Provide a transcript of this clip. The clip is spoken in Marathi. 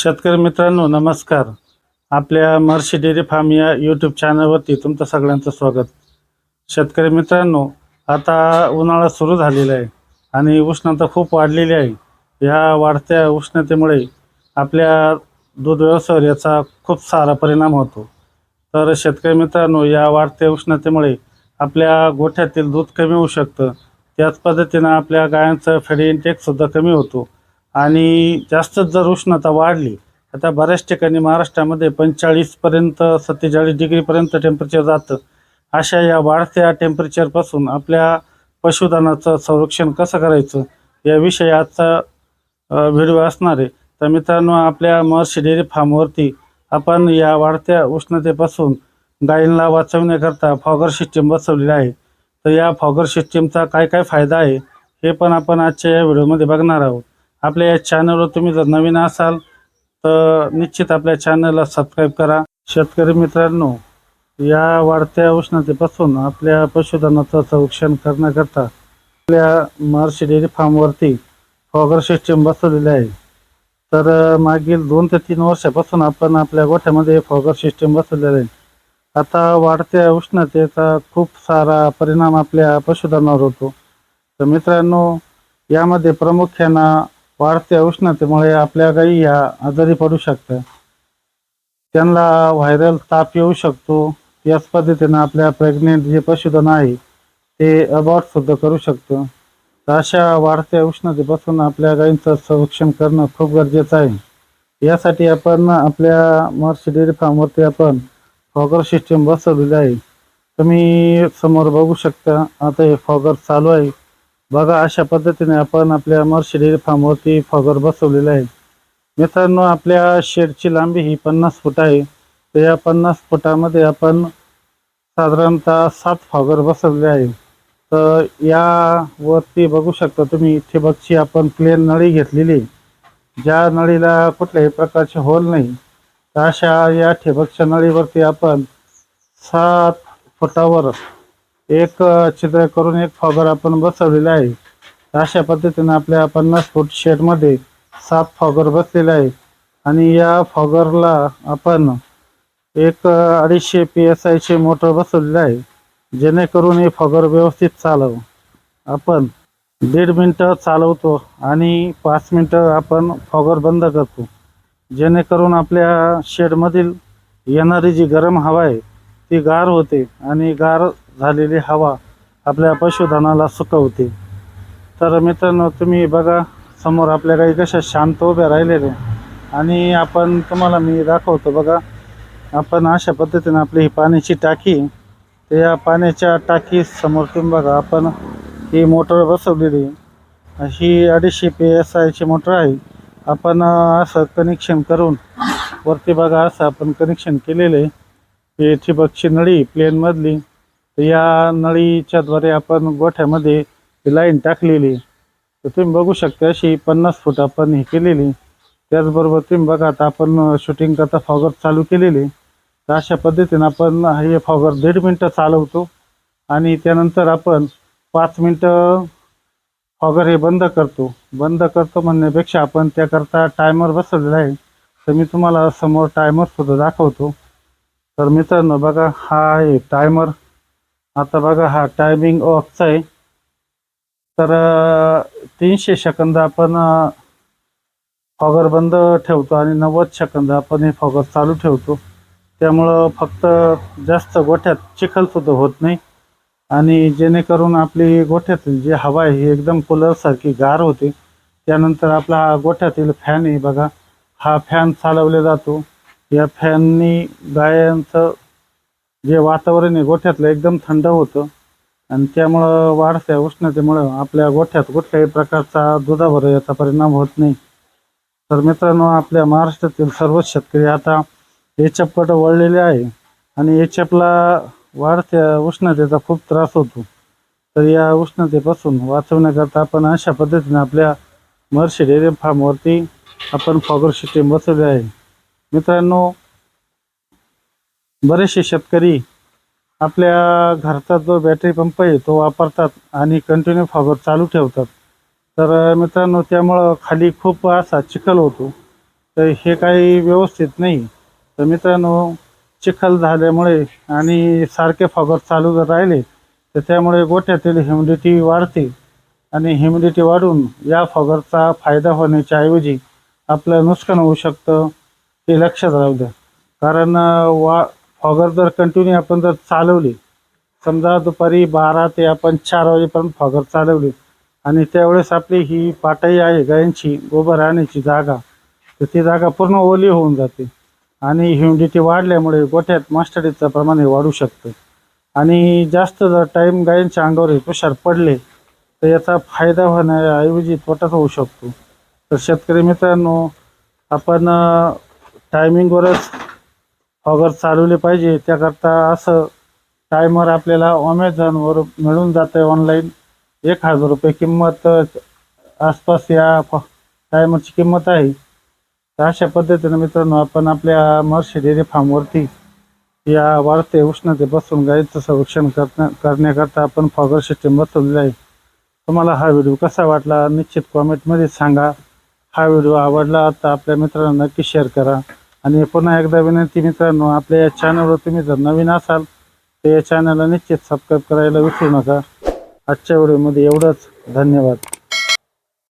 शेतकरी मित्रांनो नमस्कार. आपल्या महर्षी डेअरी फार्म या यूट्यूब चॅनलवरती तुमचं सगळ्यांचं स्वागत. शेतकरी मित्रांनो आता उन्हाळा सुरू झालेला आहे आणि उष्णता खूप वाढलेली आहे. ह्या वाढत्या उष्णतेमुळे आपल्या दूध व्यवसायावर याचा खूप सारा परिणाम होतो. तर शेतकरी मित्रांनो या वाढत्या उष्णतेमुळे आपल्या गोठ्यातील दूध कमी होऊ शकतं. त्याच पद्धतीनं आपल्या गायांचं फेडी इंटेकसुद्धा कमी होतो. आणि जास्तच जर उष्णता वाढली आता बऱ्याच ठिकाणी महाराष्ट्रामध्ये पंचेचाळीसपर्यंत सत्तेचाळीस डिग्रीपर्यंत टेम्परेचर जातं. अशा या वाढत्या टेम्परेचरपासून आपल्या पशुधनाचं संरक्षण कसं करायचं याविषयी आजचा व्हिडिओ असणार आहे. तर मित्रांनो आपल्या महर्षी डेअरी फार्मवरती आपण या वाढत्या उष्णतेपासून गायींना वाचवण्याकरता फॉगर सिस्टीम बसवलेली आहे. तर या फॉगर सिस्टीमचा काय काय फायदा आहे हे पण आपण आजच्या या व्हिडिओमध्ये बघणार आहोत. आपल्या या चॅनलवर तुम्ही जर नवीन असाल तर निश्चित आपल्या चॅनलला सबस्क्राईब करा. शेतकरी मित्रांनो या वाढत्या उष्णतेपासून आपल्या पशुधनाचं संरक्षण करण्याकरता आपल्या महर्षी डेअरी फार्मवरती फॉगर सिस्टीम बसवलेली आहे. तर मागील दोन ते तीन वर्षापासून आपण आपल्या गोठ्यामध्ये फॉगर सिस्टीम बसवलेली आहे. आता वाढत्या उष्णतेचा खूप सारा परिणाम आपल्या पशुधनावर होतो. तर मित्रांनो यामध्ये प्रामुख्यानं वाढत्या उष्णतेमुळे आपल्या गायी ह्या आजारी पडू शकतात. त्यांना व्हायरल ताप येऊ शकतो. याच पद्धतीनं आपल्या प्रेग्नेंट जे पशुधन आहे ते अबॉर्ट सुद्धा करू शकतो. तर अशा वाढत्या उष्णतेपासून आपल्या गायींचं संरक्षण करणं खूप गरजेचं आहे. यासाठी आपण आपल्या महर्षी डेअरी फार्मवरती आपण फॉगर सिस्टीम बसवलेली आहे. तुम्ही समोर बघू शकता. आता हे फॉगर चालू आहे. बघा अशा पद्धतीने आपण आपल्या महर्षी फार्मवरती फॉगर बसवलेलं आहे मित्रांनो आपल्या शेडची लांबी ही पन्नास फूट आहे. तर या पन्नास फुटामध्ये आपण साधारणतः सात फॉगर बसवले आहे तर यावरती बघू शकता तुम्ही ठिबकची आपण प्लेन नळी घेतलेली आहे. ज्या नळीला कुठल्याही प्रकारचे होल नाही. तर अशा या ठिबकच्या नळीवरती आपण सात फुटावर एक छिद्र करून एक फॉगर आपण बसवलेला आहे. अशा पद्धतीनं आपल्या पन्नास फूट शेडमध्ये सात फॉगर बसलेले आहे आणि या फॉगरला आपण एक अडीचशे पी एस आयचे मोटर बसवलेलं आहे. जेणेकरून हे फॉगर व्यवस्थित चालव. आपण दीड मिनटं चालवतो आणि पाच मिनटं आपण फॉगर बंद करतो. जेणेकरून आपल्या शेडमधील येणारी जी गरम हवा आहे ती गार होते आणि गार झालेली हवा आपल्या पशुधनाला सुकवते. तर मित्रांनो तुम्ही बघा समोर आपल्या गाई कशा शांत उभ्या राहिलेल्या आणि आपण तुम्हाला मी दाखवतो बघा आपण अशा पद्धतीनं आपली ही पाण्याची टाकी तर या पाण्याच्या टाकी समोर तुम्ही बघा आपण ही मोटर बसवलेली. ही अडीचशे पी एस आयची मोटर आहे. आपण असं कनेक्शन करून वरती बघा असं आपण कनेक्शन केलेलं आहे. ही ठिबकची नळी प्लेनमधली तर या नळीच्याद्वारे आपण गोठ्यामध्ये लाईन टाकलेली. तर तुम्ही बघू शकता अशी पन्नास फूट आपण हे केलेली. त्याचबरोबर तुम्ही बघा आता आपण शूटिंग करता फॉगर चालू केलेली. तर अशा पद्धतीनं आपण हे फॉगर दीड मिनटं चालवतो. आणि त्यानंतर आपण पाच मिनटं फॉगर हे बंद करतो. बंद करतो म्हणण्यापेक्षा आपण त्याकरता टायमर बसवलेला आहे. तर मी तुम्हाला समोर टायमरसुद्धा दाखवतो. तर मित्रांनो बघा हा आहे टायमर आता बघा हा टायमिंग ऑफचा आहे. तर तीनशे सेकंद आपण फॉगर बंद ठेवतो आणि नव्वद सेकंद आपण हे फॉगर चालू ठेवतो. त्यामुळं फक्त जास्त गोठ्यात चिखलसुद्धा होत नाही. आणि जेणेकरून आपली गोठ्यातील जी हवा आहे ही एकदम कूलरसारखी गार होते. त्यानंतर आपला हा गोठ्यातील फॅन आहे बघा. हा फॅन चालवला जातो. या फॅननी गायांचं जे वातावरण आहे गोठ्यातलं एकदम थंड होतं. आणि त्यामुळं वाढत्या उष्णतेमुळं आपल्या गोठ्यात कुठल्याही प्रकारचा दुधावर याचा परिणाम होत नाही. तर मित्रांनो आपल्या महाराष्ट्रातील सर्वच शेतकरी आता एचपकडं वळलेले आहे आणि एचपला वाढत्या उष्णतेचा खूप त्रास होतो. तर या उष्णतेपासून वाचवण्याकरता आपण अशा पद्धतीने आपल्या महर्षी डेअरी फार्मवरती आपण फॉगर सिस्टीम बसवली आहे. मित्रांनो बरेचसे शेतकरी आपल्या घरचा जो बॅटरी पंप आहे तो वापरतात आणि कंटिन्यू फॉगर चालू ठेवतात. तर मित्रांनो त्यामुळं खाली खूप असा चिखल होतो. तर हे काही व्यवस्थित नाही. तर मित्रांनो चिखल झाल्यामुळे आणि सारखे फॉगर चालू जर राहिले तर त्यामुळे गोठ्यातील ह्युमिडिटी वाढते आणि ह्युमिडिटी वाढून या फॉगरचा फायदा होण्याच्या ऐवजी आपलं नुकसान होऊ शकतं. हे लक्षात राहू द्या. कारण वा फॉगर जर कंटिन्यू आपण जर चालवली समजा दुपारी बारा ते आपण चार वाजेपर्यंत फॉगर चालवली आणि त्यावेळेस आपली ही पाटाई आहे गायांची गोबर आणण्याची जागा तर ती जागा पूर्ण ओली होऊन जाते आणि ह्युमिडिटी वाढल्यामुळे गोठ्यात मास्टरीचं प्रमाण हे वाढू शकतं. आणि जास्त जर टाईम गायींच्या अंगावर तुषार पडले तर याचा फायदा होण्याऐवजी तोटाच होऊ शकतो. तर शेतकरी मित्रांनो आपण टायमिंगवरच फॉगर चालवले पाहिजे त्याकरता असं टायमर आपल्याला अमेझॉनवर मिळून जातं आहे ऑनलाईन एक हजार रुपये किंमत आसपास या टायमरची किंमत आहे. तर अशा पद्धतीनं मित्रांनो आपण आपल्या मर्शी डेअरी फार्मवरती या वाढते उष्णतेपासून गाईचं संरक्षण करण्या करण्याकरता आपण फॉगर सिस्टीम बसवलेली आहे. तुम्हाला हा व्हिडिओ कसा वाटला? निश्चित कॉमेंटमध्ये सांगा. हा व्हिडिओ आवडला तर आपल्या मित्रांना नक्की शेअर करा. आणि पुन्हा एकदा विनंती मित्रांनो आपल्या या चॅनलवर तुम्ही जर नवीन असाल तर या चॅनलला निश्चित सबस्क्राईब करायला विसरू नका. आजच्या व्हिडिओमध्ये एवढंच. धन्यवाद.